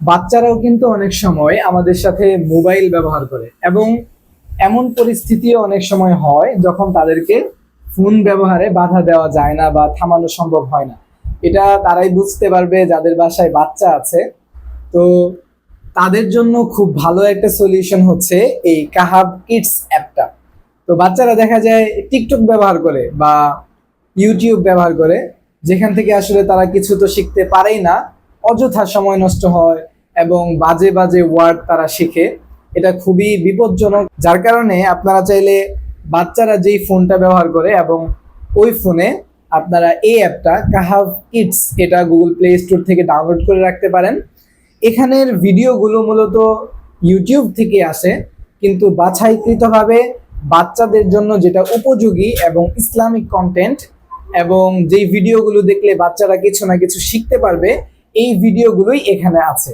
বাচ্চারাও কিন্তু অনেক সময় আমাদের সাথে মোবাইল ব্যবহার করে এবং এমন পরিস্থিতিও অনেক সময় হয় যখন তাদেরকে ফোন ব্যবহারে বাধা দেওয়া যায় না বা থামানো সম্ভব হয় না। এটা তারাই বুঝতে পারবে যাদের বাসায় বাচ্চা আছে। তো তাদের জন্য খুব ভালো একটা সলিউশন হচ্ছে এই কাহাব কিডস অ্যাপটা। তো বাচ্চারা দেখা যায় টিকটক ব্যবহার করে বা ইউটিউব ব্যবহার করে। যেখান থেকে আসলে তারা কিছু তো শিখতে পারেই না। অযথা সময় নষ্ট হয় এবং বাজে বাজে ওয়ার্ড তারা শিখে। এটা খুবই বিপজ্জনক। যার কারণে আপনারা চাইলে বাচ্চারা যেই ফোনটা ব্যবহার করে এবং ওই ফোনে আপনারা এই অ্যাপটা কাহাভ কিডস এটা গুগল প্লে স্টোর থেকে ডাউনলোড করে রাখতে পারেন। এখানের ভিডিওগুলো মূলত ইউটিউব থেকে আসে, কিন্তু বাছাইকৃতভাবে বাচ্চাদের জন্য যেটা উপযোগী এবং ইসলামিক কন্টেন্ট এবং যেই ভিডিওগুলো দেখলে বাচ্চারা কিছু না কিছু শিখতে পারবে, এই ভিডিওগুলোই এখানে আছে।